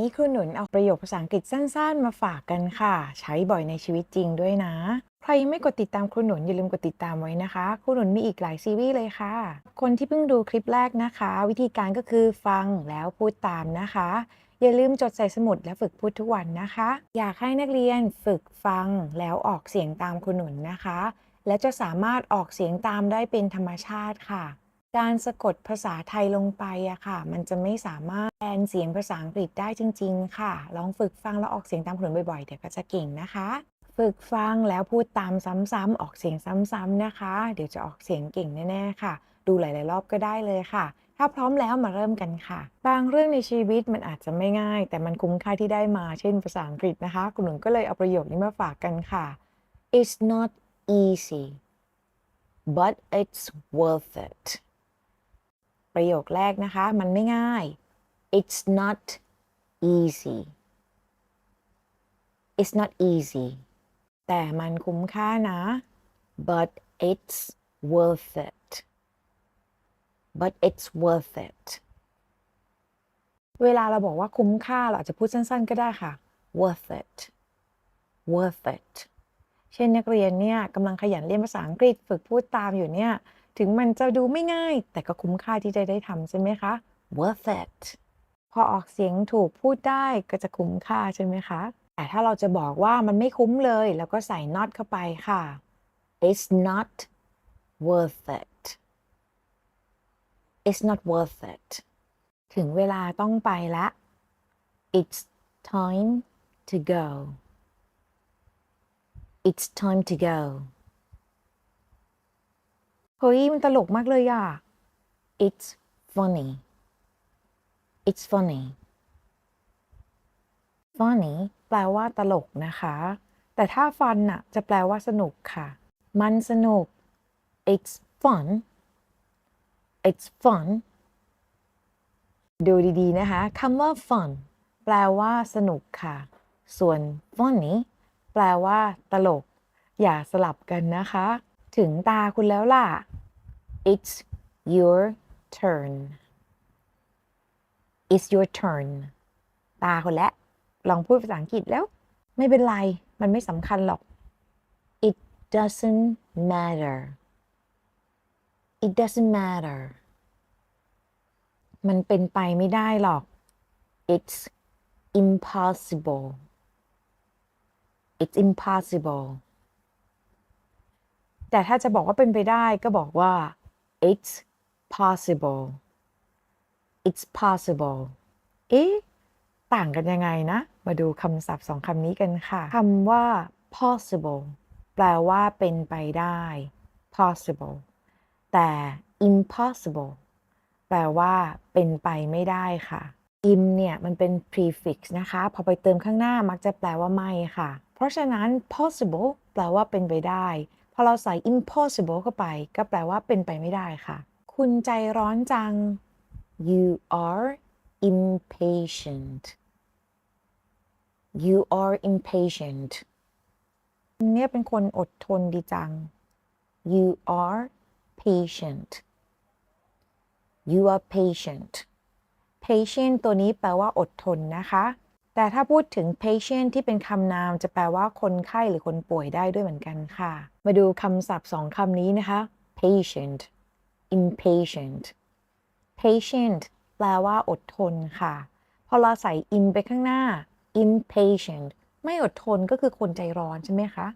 นี่ครูหนุนเอาประโยคภาษาอังกฤษสั้น ๆ มาฝากกันค่ะ ใช้บ่อยในชีวิตจริงด้วยนะ ใครยังไม่กดติดตามครูหนุนอย่าลืมกดติดตามไว้นะคะครูหนุนมีอีกหลายซีรีส์เลยค่ะ คนที่เพิ่งดูคลิปแรกนะคะ วิธีการก็คือฟังแล้วพูดตามนะคะ อย่าลืมจดใส่สมุดและฝึกพูดทุกวันนะคะ อยากให้นักเรียนฝึกฟังแล้วออกเสียงตามครูหนุนนะคะ และจะสามารถออกเสียงตามได้เป็นธรรมชาติค่ะ การสะกดภาษาไทยลงไปอะค่ะ มันจะไม่สามารถแทนเสียงภาษาอังกฤษได้จริง ๆ ค่ะ ลองฝึกฟังแล้วออกเสียงตามคนบ่อยๆ เดี๋ยวก็จะเก่งนะคะ ฝึกฟังแล้วพูดตามซ้ำๆออกเสียงซ้ำๆนะคะ เดี๋ยวจะออกเสียงเก่งแน่ๆค่ะ ดูหลายๆรอบก็ได้เลยค่ะ ถ้าพร้อมแล้วมาเริ่มกันค่ะ บางเรื่องในชีวิตมันอาจจะไม่ง่าย แต่มันคุ้มค่าที่ได้มา เช่นภาษาอังกฤษนะคะคุณหนุนก็เลยเอาประโยคนี้มาฝากกันค่ะ It's not easy but it's worth it ประโยคแรกนะคะ มันไม่ง่าย it's not easy it's not easy แต่มันคุ้มค่านะ but it's worth it but it's worth it เวลาเราบอกว่าคุ้มค่าเราอาจจะพูดสั้นๆก็ได้ค่ะ worth it worth it เช่นนักเรียนเนี่ยกำลังขยันเรียนภาษาอังกฤษฝึกพูดตามอยู่เนี่ย ถึงมันจะดูไม่ง่าย แต่ก็คุ้มค่าที่จะได้ทำใช่ไหมคะ worth it พอออกเสียงถูกพูดได้ก็จะคุ้มค่าใช่ไหมคะ แต่ถ้าเราจะบอกว่ามันไม่คุ้มเลย แล้วก็ใส่ not เข้าไปค่ะ it's not worth it it's not worth it ถึงเวลาต้องไปละ it's time to go it's time to go เฮ้ยมันตลกมากเลยอะ it's funny it's funny funny แปลว่าตลกนะคะ แต่ถ้า fun น่ะ จะแปลว่าสนุกค่ะ มันสนุก it's fun it's fun ดูดีๆ นะคะคำว่า fun แปลว่าสนุกค่ะ ส่วน funny แปลว่าตลก อย่าสลับกันนะคะ ถึงตาคุณแล้วล่ะ It's your turn It's your turn ตาคุณแล้วลองพูดภาษาอังกฤษแล้ว ไม่เป็นไร มันไม่สำคัญหรอก It doesn't matter It doesn't matter มันเป็นไปไม่ได้หรอก It's impossible It's impossible แต่ถ้าจะบอกว่าเป็นไปได้ก็บอกว่า it's possible it's possible เอ๊ะต่างกันยังไงนะ มาดูคำศัพท์สองคำนี้กันค่ะคำว่า possible แปลว่าเป็นไปได้ possible แต่ impossible แปลว่าเป็นไปไม่ได้ค่ะ im เนี่ยมันเป็น prefix นะคะ พอไปเติมข้างหน้ามักจะแปลว่าไม่ค่ะ เพราะฉะนั้น possible แปลว่าเป็นไปได้ พอเราใส่ impossible เข้าไป ก็แปลว่าเป็นไปไม่ได้ค่ะ คุณใจร้อนจัง you are impatient you are impatient เนี่ยเป็นคนอดทนดีจัง you are patient you are patient patient ตัวนี้แปลว่าอดทนนะคะ แต่ถ้าพูดถึง patient ที่เป็นคำนามจะแปลว่าคนไข้หรือคนป่วยได้ด้วยเหมือนกันค่ะ มาดูคำศัพท์สองคำนี้นะคะ patient impatient patient แปลว่าอดทนค่ะ พอเราใส่ im ไปข้างหน้า impatient ไม่อดทนก็คือคนใจร้อนใช่ไหมคะ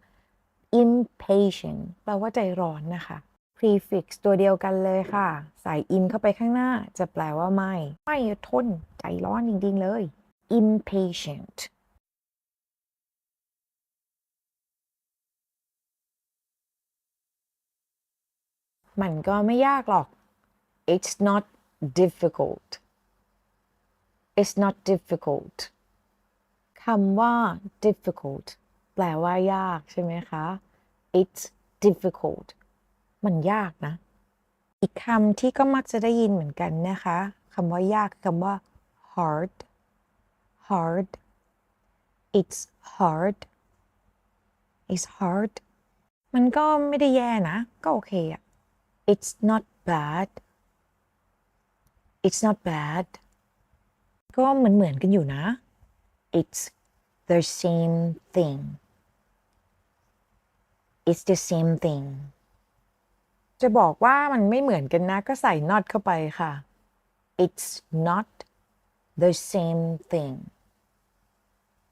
impatient แปลว่าใจร้อนนะคะ prefix ตัวเดียวกันเลยค่ะ ใส่ im เข้าไปข้างหน้า จะแปลว่าไม่ ไม่อดทน ใจร้อนจริงๆเลย impatient มันก็ไม่ยากหรอก it's not difficult it's not difficult คำว่า difficult แปลว่ายากใช่ไหมคะ it's difficult มันยากนะ อีกคำที่ก็มักจะได้ยินเหมือนกันนะคะคำว่ายากคือคำว่า hard hard it's hard it's hard มันก็ไม่ได้แย่นะ ก็โอเคอะ it's not bad it's not bad ก็เหมือนเหมือนๆกันอยู่นะ It's the same thing. It's the same thing. จะบอกว่ามันไม่เหมือนกันนะ ก็ใส่ not เข้าไปค่ะ It's not the same thing.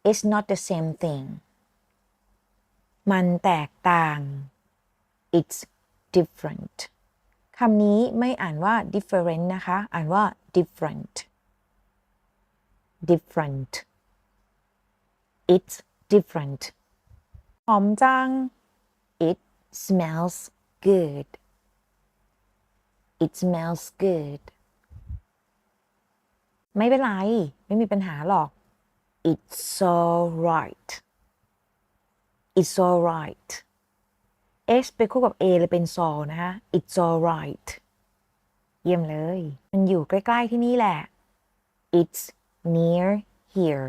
It's not the same thing. มันแตกต่าง It's different. คำนี้ไม่อ่านว่า different นะคะ อ่านว่า different Different. It's different. หอมจัง It smells good. It smells good. ไม่เป็นไร ไม่มีปัญหาหรอก It's alright. It's alright. s ไปคู่กับ a เลยเป็น s อนะคะ it's alright เยี่ยมเลย มันอยู่ใกล้ ๆ ที่นี่แหละ It's near here.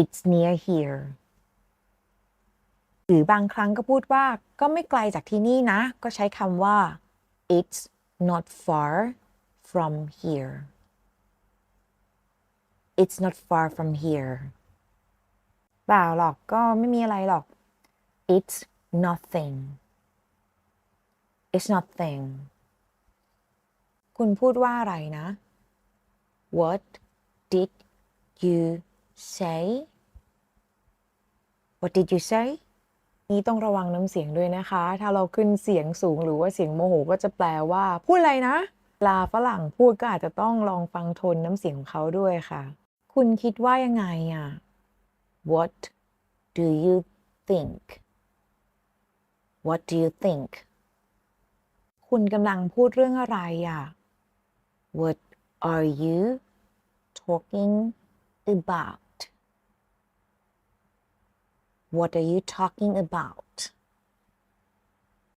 It's near here. หรือบางครั้งก็พูดว่าก็ไม่ไกลจากที่นี่นะ ก็ใช้คำว่า It's not far from here. It's not far from here. เปล่าหรอกก็ไม่มีอะไรหรอก It's nothing. It's nothing. คุณพูดว่าอะไรนะ What did you say? What did you say? นี่ต้องระวังน้ำเสียงด้วยนะคะ ถ้าเราขึ้นเสียงสูงหรือว่าเสียงโมโหก็จะแปลว่า พูดอะไรนะลาฝรั่งพูดก็อาจจะต้องลองฟังโทนน้ำเสียงของเขาด้วยค่ะ คุณคิดว่ายังไงอะ What do you think? What do you think? คุณกำลังพูดเรื่องอะไรอะ What are you talking about? What are you talking about?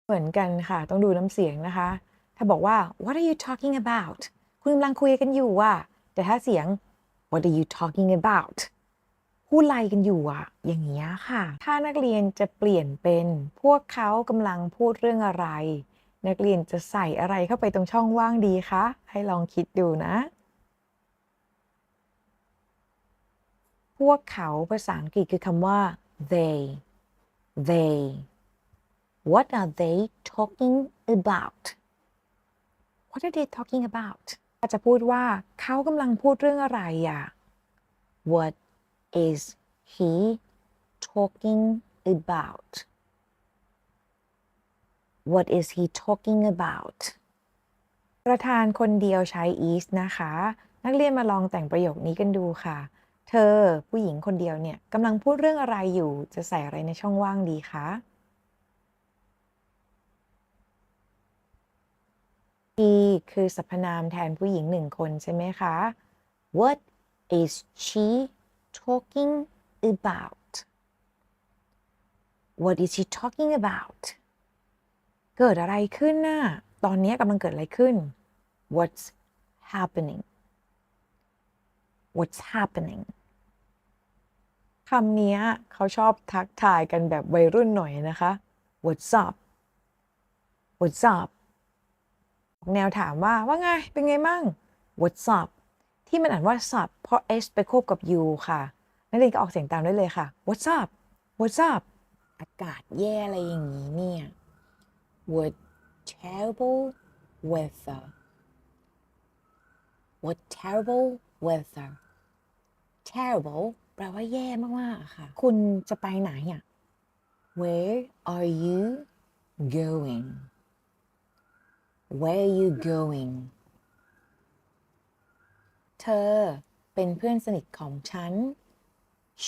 เหมือนกันค่ะ ต้องดูน้ำเสียงนะคะ ถ้าบอกว่า what are you talking about คุณกำลังคุยกันอยู่อะ แต่ถ้าเสียง what are you talking about พูดอะไรกันอยู่อะอย่างเงี้ยค่ะ ถ้านักเรียนจะเปลี่ยนเป็นพวกเขากำลังพูดเรื่องอะไร นักเรียนจะใส่อะไรเข้าไปตรงช่องว่างดีคะ ให้ลองคิดดูนะ พวกเขาภาษาอังกฤษคือคำว่า They. They. What are they talking about? What are they talking about าจะพูดว่าเขากำลังพูดเรื่องอะไรอะ What is he talking about? What is he talking about? ประธานคนเดียวใช้ is นะคะ นักเรียนมาลองแต่งประโยคนี้กันดูค่ะ เธอผู้หญิงคนเดียวเนี่ยกำลังพูดเรื่องอะไรอยู่ จะใส่อะไรในช่องว่างดีคะ he คือสรรพนามแทนผู้หญิงหนึ่งคนใช่ไหมคะ What is she talking about? What is she talking about? เกิดอะไรขึ้นน่ะ ตอนนี้กำลังเกิดอะไรขึ้น What's happening? What's happening? คำนี้เขาชอบทักทายกันแบบวัยรุ่นหน่อยนะคะ What's up What's up แนวถามว่าว่าไง เป็นไงมั่ง What's up ที่มันอ่านว่า sup เพราะ s ไปควบกับ u ค่ะ นักเรียนก็ออกเสียงตามได้เลยค่ะ What's up What's up อากาศแย่อะไรอย่างนี้เนี่ย What terrible weather. What terrible weather. Terrible แปลว่าแย่มากๆค่ะ คุณจะไปไหนอะ Where are you going? Where are you going? เธอเป็นเพื่อนสนิทของฉัน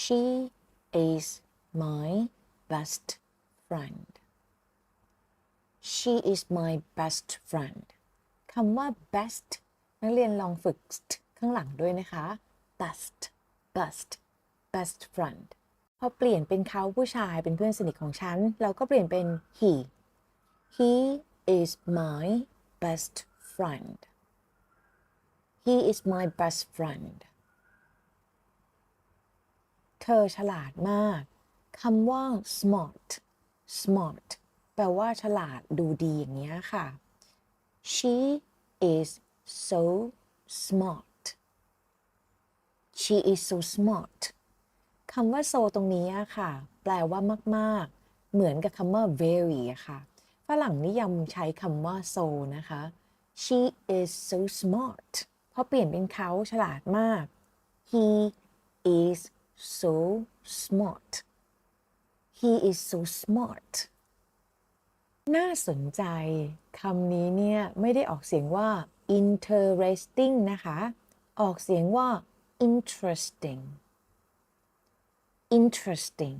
She is my best friend. She is my best friend. คำว่า best นักเรียนลองฝึกข้างหลังด้วยนะคะ Best. Best. Best friend. พอเปลี่ยนเป็นเขาผู้ชายเป็นเพื่อนสนิทของฉัน เราก็เปลี่ยนเป็น he He is my best friend. He is my best friend. เธอฉลาดมากคำว่า smart smart แปลว่าฉลาดดูดีอย่างเงี้ยค่ะ She is so smart. she is so smart คำว่า so ตรงนี้อะค่ะ แปลว่ามาก ๆ เหมือนกับคำว่า very อะค่ะ ฝรั่งนิยมใช้คำว่า so นะคะ she is so smart พอเปลี่ยนเป็นเขาฉลาดมาก he is so smart he is so smart น่าสนใจคำนี้เนี่ย ไม่ได้ออกเสียงว่า interesting นะคะ ออกเสียงว่า interesting interesting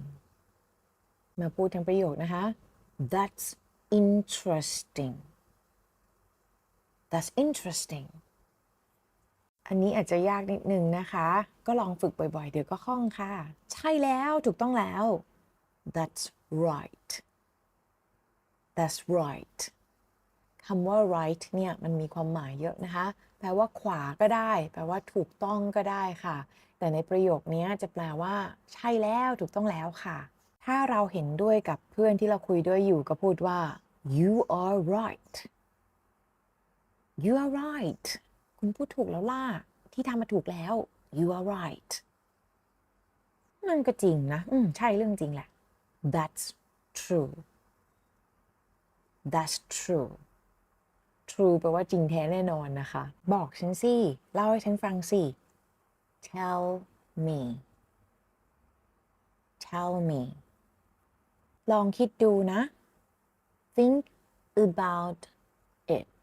มาพูดทั้งประโยคนะคะ that's interesting that's interesting อันนี้อาจจะยากนิดนึงนะคะ ก็ลองฝึกบ่อยๆ เดี๋ยวก็คล่องค่ะ ใช่แล้วถูกต้องแล้ว that's right that's right คำว่า right เนี่ยมันมีความหมายเยอะนะคะ แปลว่าขวาก็ได้ แปลว่าถูกต้องก็ได้ค่ะ แต่ในประโยคนี้จะแปลว่า ใช่แล้วถูกต้องแล้วค่ะ ถ้าเราเห็นด้วยกับเพื่อนที่เราคุยด้วยอยู่ก็พูดว่า you are right you are right คุณพูดถูกแล้วล่ะ ที่ทำมาถูกแล้ว you are right มันก็จริงนะ อืม ใช่เรื่องจริงแหละ that's true that's true true แปลว่าจริงแท้แน่นอนนะคะ บอกฉันสิ เล่าให้ฉันฟังสิ tell me tell me ลองคิดดูนะ think about it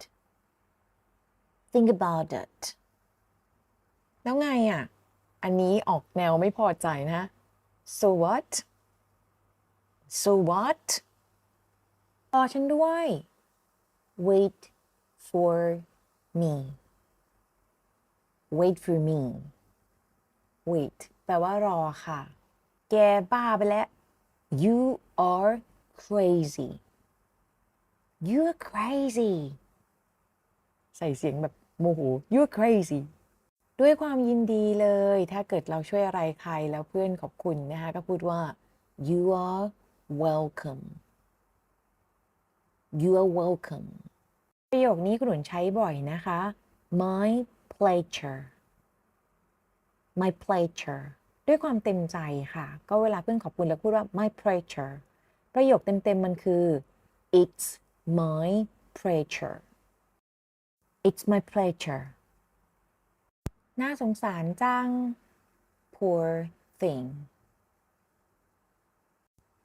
think about it แล้วไงอะ อันนี้ออกแนวไม่พอใจนะ so what so what รอฉันด้วย wait for me wait for me wait แปลว่ารอค่ะ แกบ้าไปแล้ว you are crazy you're crazy ใส่เสียงแบบโมโห you're crazy ด้วยความยินดีเลย ถ้าเกิดเราช่วยอะไรใครแล้วเพื่อนขอบคุณนะคะ ก็พูดว่า you are welcome you are welcome ประโยคนี้คุณหนุนใช้บ่อยนะคะ my pleasure my pleasure ด้วยความเต็มใจค่ะ ก็เวลาเพื่อนขอบคุณแล้วพูดว่า my pleasure ประโยคเต็มๆมันคือ it's my pleasure it's my pleasure น่าสงสารจัง poor thing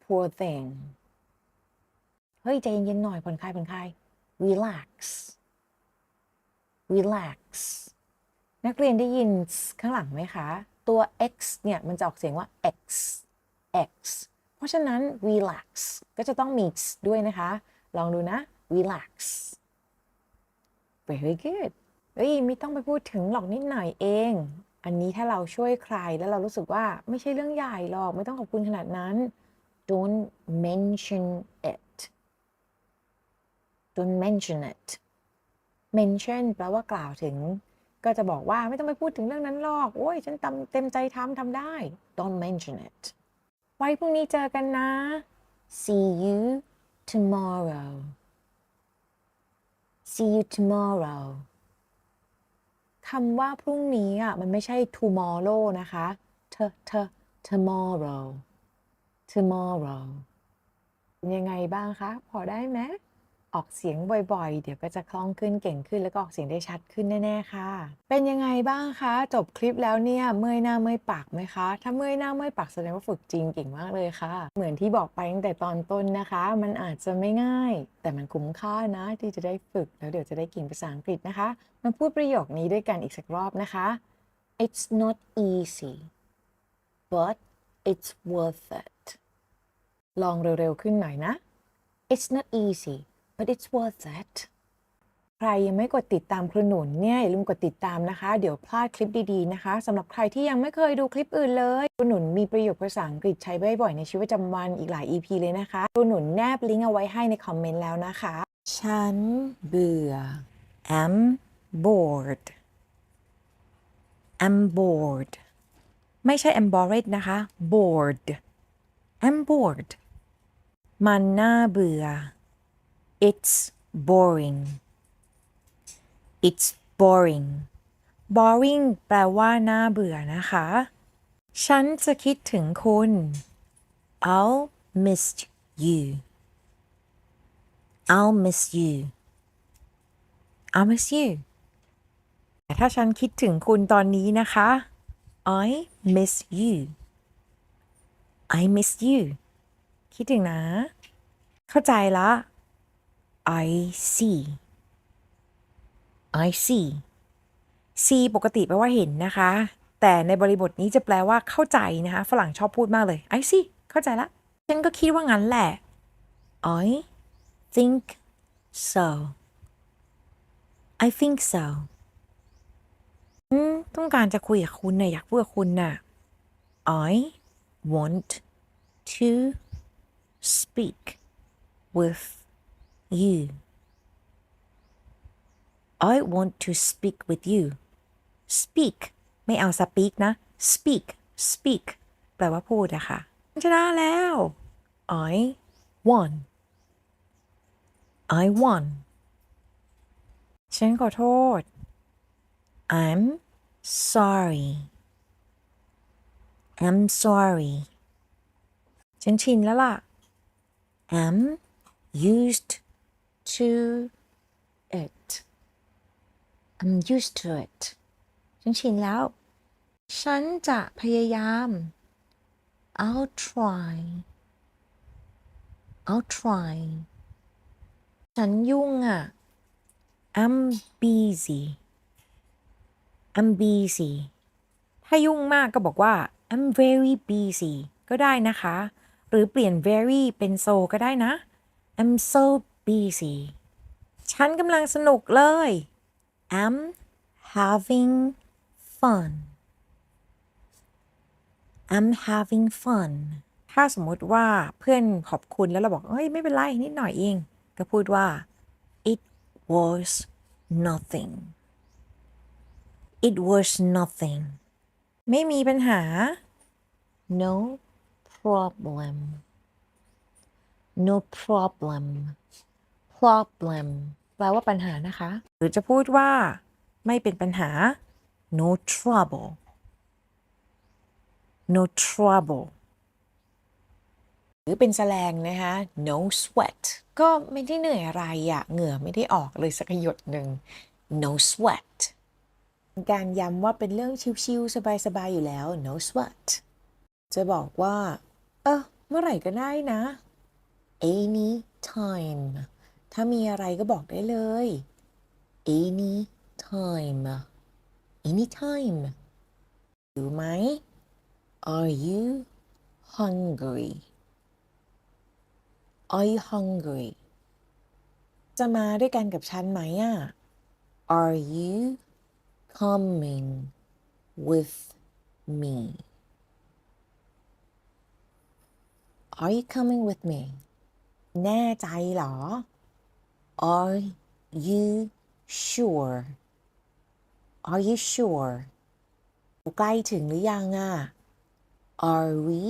poor thing เฮ้ย ใจเย็นๆหน่อยผ่อนคลายผ่อนคลาย relax relax นักเรียนได้ยินข้างหลังไหมคะ ตัว x เนี่ยมันจะออกเสียงว่า x x เพราะฉะนั้น relax ก็จะต้องมี x ด้วยนะคะ ลองดูนะ relax very good เอ้ยไม่ต้องไปพูดถึงหรอกนิดหน่อยเอง อันนี้ถ้าเราช่วยใครแล้วเรารู้สึกว่าไม่ใช่เรื่องใหญ่หรอก ไม่ต้องขอบคุณขนาดนั้น don't mention it don't mention it mention แปลว่ากล่าวถึง ก็จะบอกว่าไม่ต้องไปพูดถึงเรื่องนั้นหรอก โอ้ยฉันเต็มใจทำทำได้ don't mention it ไว้พรุ่งนี้เจอกันนะ see you tomorrow see you tomorrow คำว่าพรุ่งนี้อะมันไม่ใช่ tomorrow นะคะเธอเธอ tomorrow tomorrow ยังไงบ้างคะ พอได้ไหม ออกเสียงบ่อยๆ เดี๋ยวก็จะคล่องขึ้นเก่งขึ้นแล้วก็ออกเสียงได้ชัดขึ้นแน่ๆค่ะ เป็นยังไงบ้างคะ จบคลิปแล้วเนี่ยเมื่อยหน้าเมื่อยปากไหมคะ ถ้าเมื่อยหน้าเมื่อยปากแสดงว่าฝึกจริงเก่งมากเลยค่ะ เหมือนที่บอกไปตั้งแต่ตอนต้นนะคะ มันอาจจะไม่ง่าย แต่มันคุ้มค่านะ ที่จะได้ฝึกแล้วเดี๋ยวจะได้เก่งภาษาอังกฤษนะคะ มาพูดประโยคนี้ด้วยกันอีกสักรอบนะคะ it's not easy but it's worth it ลองเร็วๆขึ้นหน่อยนะ It's not easy but it's worth it ใครยังไม่กดติดตามครูหนุนเนี่ยอย่าลืมกดติดตามนะคะ เดี๋ยวพลาดคลิปดีๆนะคะสำหรับใครที่ยังไม่เคยดูคลิปอื่นเลยครูหนุนมีประโยคภาษาอังกฤษใช้บ่อยๆในชีวิตประจำวันอีกหลาย EP เลยนะคะครูหนุนแนบลิงก์เอาไว้ให้ในคอมเมนต์แล้วนะคะ ฉันเบื่อ I'm bored I'm bored ไม่ใช่ I'm bored นะคะ bored I'm bored มันน่าเบื่อ It's boring It's boring boring แปลว่าน่าเบื่อนะคะ ฉันจะคิดถึงคุณ I'll miss you I'll miss you I'll miss you แต่ถ้าฉันคิดถึงคุณตอนนี้นะคะ I miss you I miss you คิดถึงนะ เข้าใจละ I see I see see ปกติแปลว่าเห็นนะคะ แต่ในบริบทนี้จะแปลว่าเข้าใจนะคะ ฝรั่งชอบพูดมากเลย I see เข้าใจละ ฉันก็คิดว่างั้นแหละ I think so I think so ต้องการจะคุยกับคุณน่ะอยากพูดกับคุณน่ะ I want to speak with you. I want to speak with you. speak ไม่เอา speak นะ speak speak แปลว่าพูดอะค่ะชนะแล้ว I won. I won. ฉันขอโทษ I'm sorry. I'm sorry. ฉันชินแล้วล่ะ am used to it. I'm used to it. ฉันชินแล้ว ฉันจะพยายาม I'll try. I'll try. ฉันยุ่งอะ I'm busy. I'm busy. ถ้ายุ่งมากก็บอกว่า I'm very busy ก็ได้นะคะ หรือเปลี่ยน very เป็น so ก็ได้นะ I'm so busy. ฉันกำลังสนุกเลย I'm having fun. I'm having fun. ถ้าสมมติว่าเพื่อนขอบคุณแล้วเราบอก เฮ้ย ไม่เป็นไร นิดหน่อยเอง ก็พูดว่า It was nothing. It was nothing. ไม่มีปัญหา No problem. No problem. Problem แปลว่าปัญหานะคะ หรือจะพูดว่าไม่เป็นปัญหา No trouble. No trouble. หรือเป็นแสลงนะคะ No sweat. ก็ไม่ได้เหนื่อยอะไรอะเหงื่อไม่ได้ออกเลยสักหยดหนึ่ง No sweat. การย้ำว่าเป็นเรื่องชิวๆสบายๆอยู่แล้ว no sweat จะบอกว่า เออเมื่อไหร่ก็ได้นะ Any time. ถ้ามีอะไรก็บอกได้เลย Any time. Anytime. หิวไหม Are you hungry? Are you hungry? จะมาด้วยกันกับฉันไหมอะ Are you coming with me? Are you coming with me? แน่ใจเหรอ Are you sure? Are you sure? ใกล้ถึงหรือยังอะ Are we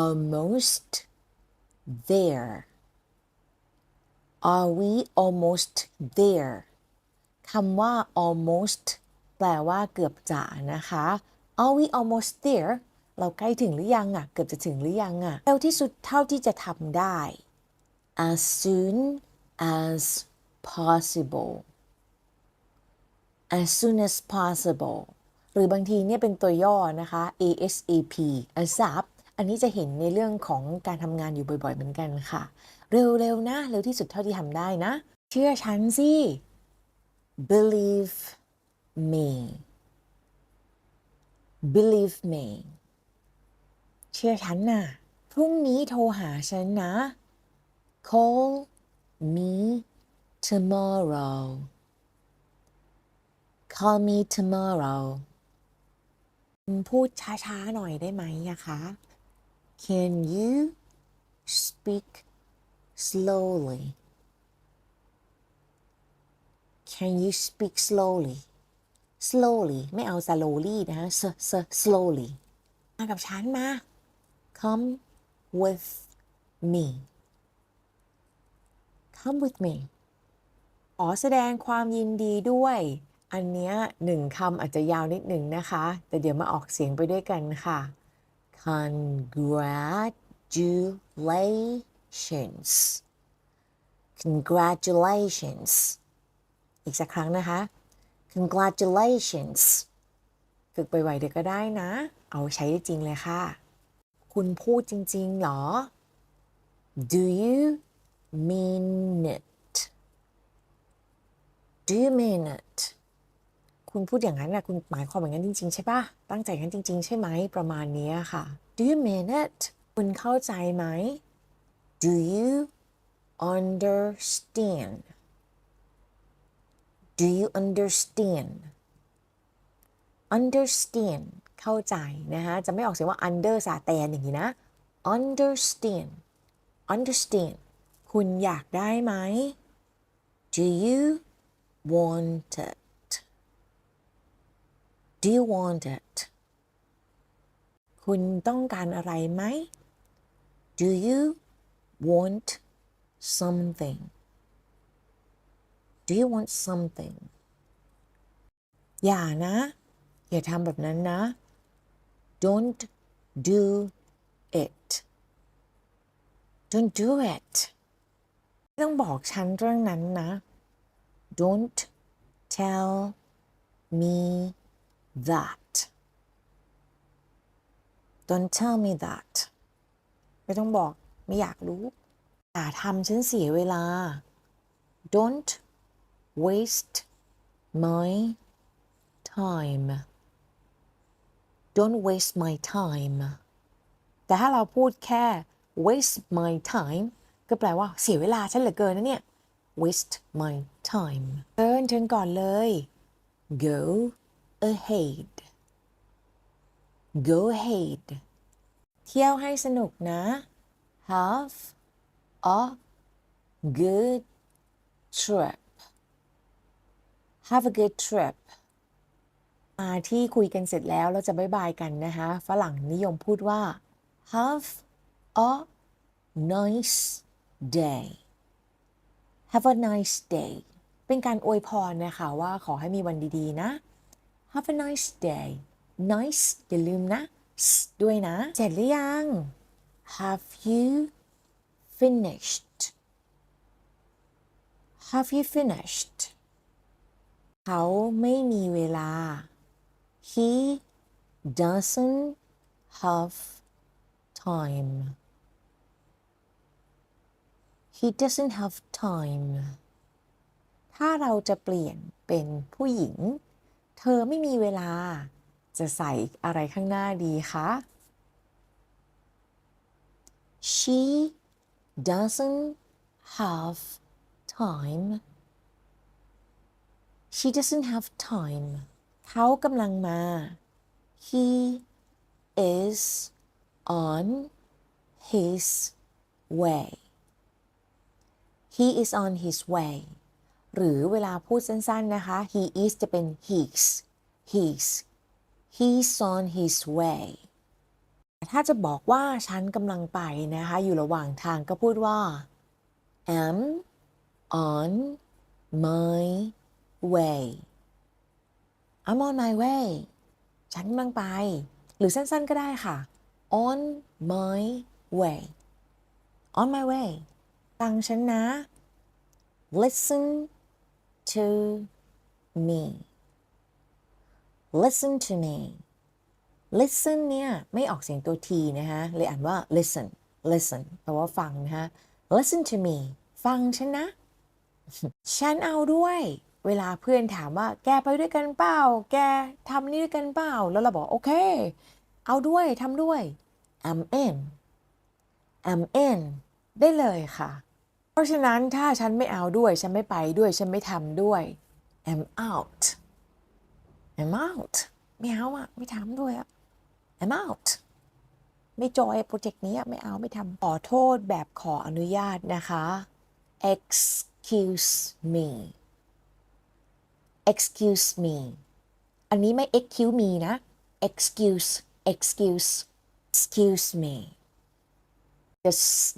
almost there? Are we almost there? คำว่า almost แปลว่าเกือบจะนะคะ Are we almost there เราใกล้ถึงหรือยังอะ เกือบจะถึงหรือยังอะเร็วที่สุดเท่าที่จะทำได้ As soon as possible. As soon as possible. หรือบางทีเนี่ยเป็นตัวย่อนะคะ ASAP ASAP อันนี้จะเห็นในเรื่องของการทำงานอยู่บ่อยๆ เหมือนกันค่ะ เร็วๆ นะ เร็วที่สุดเท่าที่ทำได้นะ เชื่อฉันสิ Believe me. Believe me. เชื่อฉันน่ะ พรุ่งนี้โทรหาฉันนะ Call me tomorrow. Call me tomorrow. พูดช้าๆหน่อยได้ไหมอะคะ Can you speak slowly? Can you speak slowly? slowly ไม่เอา slowly นะ s s slowly มากับฉันมา Come with me. Come with me. ขอแสดงความยินดีด้วย อันเนี้ยหนึ่งคำอาจจะยาวนิดหนึ่งนะคะ แต่เดี๋ยวมาออกเสียงไปด้วยกันค่ะ congratulations congratulations อีกสักครั้งนะคะ congratulations ฝึกบ่อยๆเดี๋ยวก็ได้นะ เอาใช้ได้จริงเลยค่ะ คุณพูดจริงๆเหรอ Do you mean it Do you mean it คุณพูดอย่างนั้นนะคุณหมายความอย่างนั้นจริง ๆ ใช่ปะตั้งใจงั้นจริง ๆ ใช่ไหมประมาณนี้ค่ะ Do you mean it คุณเข้าใจไหม Do you understand Do you understand understand เข้าใจนะคะจะไม่ออกเสียงว่า under สาแตนอย่างนี้นะ understand understand คุณอยากได้ไหม Do you want it Do you want it คุณต้องการอะไรไหม Do you want something Do you want something อย่านะ อย่าทำแบบนั้นนะ Don't do it Don't do it ต้องบอกฉันเรื่องนั้นนะ Don't tell me that Don't tell me that ไม่ต้องบอกไม่อยากรู้อย่าทำฉันเสียเวลา Don't waste my time Don't waste my time แต่ถ้าเราพูดแค่ waste my time ก็แปลว่าเสียเวลาฉันเหลือเกินนะเนี่ย waste my time เชิญเชิญก่อนเลย go ahead go ahead เที่ยวให้สนุกนะ have a good trip have a good trip มาที่คุยกันเสร็จแล้วเราจะบายบายกันนะคะ ฝรั่งนิยมพูดว่า have a nice day have a nice day เป็นการอวยพรนะคะว่าขอให้มีวันดีๆนะ have a nice day nice อย่าลืมนะ ด้วยนะ เสร็จหรือยัง have you finished have you finished เขาไม่มีเวลา he doesn't have time he doesn't have time ถ้าเราจะเปลี่ยนเป็นผู้หญิง เธอไม่มีเวลา จะใส่อะไรข้างหน้าดีคะ she doesn't have time she doesn't have time เขากำลังมา he is on his way he is on his way หรือเวลาพูดสั้นๆนะคะ he is จะเป็น his his he's on his way ถ้าจะบอกว่าฉันกำลังไปนะคะ อยู่ระหว่างทางก็พูดว่า am on my way I'm on my way ฉันกำลังไป หรือสั้นๆก็ได้ค่ะ on my way on my way ฟังฉันนะ listen to me listen to me listen เนี่ย ไม่ออกเสียงตัว t นะคะเลยอ่านว่า listen listen แปลว่าฟังนะคะ listen to me ฟังฉันนะ ฉันเอาด้วย เวลาเพื่อนถามว่า แกไปด้วยกันเปล่า แกทำนี่ด้วยกันเปล่า แล้วเราบอก โอเค เอาด้วยทำด้วย I'm in I'm in ได้เลยค่ะ เพราะฉะนั้นถ้าฉันไม่เอาด้วย ฉันไม่ไปด้วย ฉันไม่ทำด้วย I'm out I'm out ไม่เอาอะไม่ทำด้วยอะ I'm out ไม่จอยโปรเจกต์นี้อะไม่เอาไม่ทำขอโทษแบบขออนุญาตนะคะ excuse me excuse me อันนี้ไม่ excuse me นะ excuse excuse excuse me จะ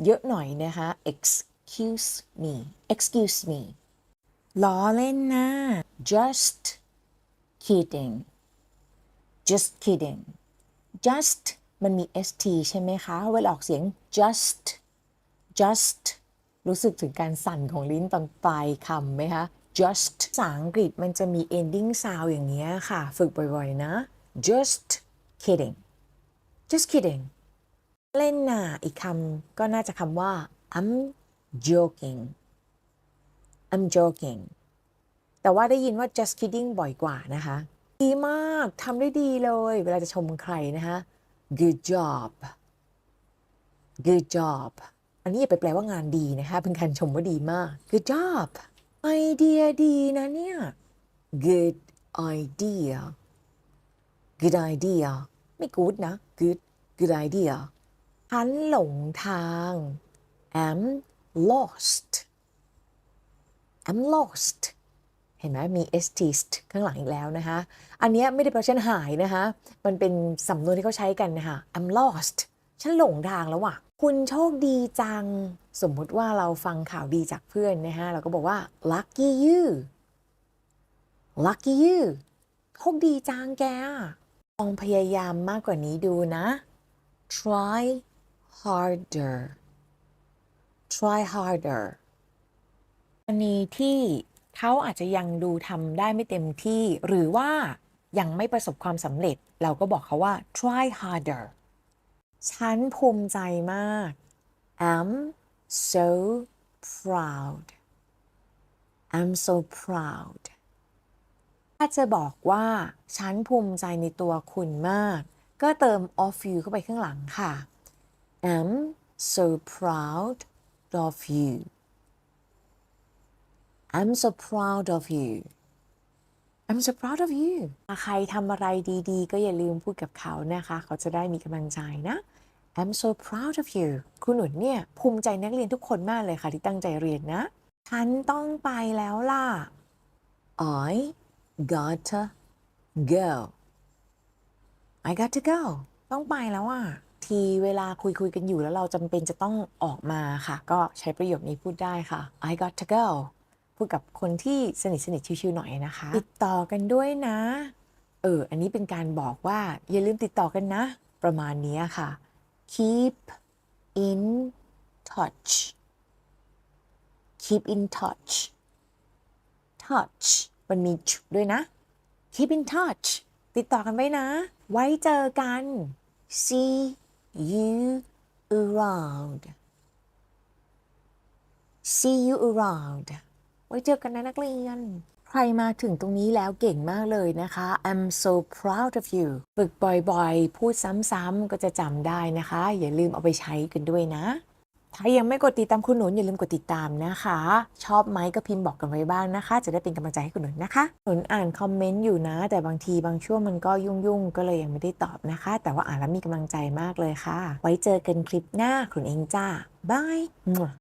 เยอะหน่อยนะคะ excuse me excuse me ล้อเล่นนะ just kidding just kidding just มันมี st ใช่ไหมคะ เวลาออกเสียง just just รู้สึกถึงการสั่นของลิ้นตอนปลายคำไหมคะ just ภาษาอังกฤษมันจะมี ending sound อย่างนี้ยค่ะ ฝึกบ่อยๆนะ just kidding just kidding เล่นน่ะอีกคำก็น่าจะคำว่า I'm joking I'm joking แต่ว่าได้ยินว่า just kidding บ่อยกว่านะคะ ดีมาก ทำได้ดีเลย เวลาจะชมใครนะคะ good job good job อันนี้อย่าไปแปลว่างานดีนะคะ เป็นการชมว่าดีมาก good job ไอเดียดีนะเนี่ย good idea good idea ไม่ good นะ good good idea ฉันหลงทาง am lost am lost เห็นไหมมี st ข้างหลังอีกแล้วนะคะ อันนี้ไม่ได้แปลว่าฉันหายนะคะ มันเป็นสำนวนที่เขาใช้กันนะคะ I'm lost ฉันหลงทางแล้วว่ะคุณโชคดีจัง สมมุติว่าเราฟังข่าวดีจากเพื่อนนะคะเราก็บอกว่า lucky you lucky you โชคดีจังแกลองพยายามมากกว่านี้ดูนะ try harder try harder กรณีที่เขาอาจจะยังดูทำได้ไม่เต็มที่ หรือว่ายังไม่ประสบความสำเร็จ เราก็บอกเขาว่า try harder ฉันภูมิใจมาก I'm so proud I'm so proud ถ้าจะบอกว่า ฉันภูมิใจในตัวคุณมาก ก็เติม of you เข้าไปข้างหลังค่ะ I'm so proud of you I'm so proud of you I'm so proud of you ใครทำอะไรดีๆ ก็อย่าลืมพูดกับเขานะคะ เขาจะได้มีกำลังใจนะ I'm so proud of you คุณหนุนเนี่ยภูมิใจนักเรียนทุกคนมากเลยค่ะที่ตั้งใจเรียนนะ ฉันต้องไปแล้วล่ะ I gotta go I got to go ต้องไปแล้วอะ ทีเวลาคุยคุยกันอยู่แล้วเราจำเป็นจะต้องออกมาค่ะ ก็ใช้ประโยคนี้พูดได้ค่ะ I got to go พูดกับคนที่สนิทสนิทชิวๆหน่อยนะคะ ติดต่อกันด้วยนะ เออ อันนี้เป็นการบอกว่า อย่าลืมติดต่อกันนะ ประมาณนี้ค่ะ keep in touch keep in touch touch มันมี ch ด้วยนะ keep in touch ติดต่อกันไว้นะ ไว้เจอกัน see you around see you around ไว้เจอกันนะนักเรียน ใครมาถึงตรงนี้แล้วเก่งมากเลยนะคะ I'm so proud of you ฝึกบ่อยๆ พูดซ้ำๆก็จะจำได้นะคะ อย่าลืมเอาไปใช้กันด้วยนะ ถ้ายังไม่กดติดตามคุณหนุนอย่าลืมกดติดตามนะคะ ชอบไหมก็พิมพ์บอกกันไว้บ้างนะคะ จะได้เป็นกำลังใจให้คุณหนุนนะคะ หนุนอ่านคอมเมนต์อยู่นะ แต่บางทีบางช่วงมันก็ยุ่งๆ ก็เลยยังไม่ได้ตอบนะคะ แต่ว่าอ่านแล้วมีกำลังใจมากเลยค่ะ ไว้เจอกันคลิปหน้าคุณเองจ้าบาย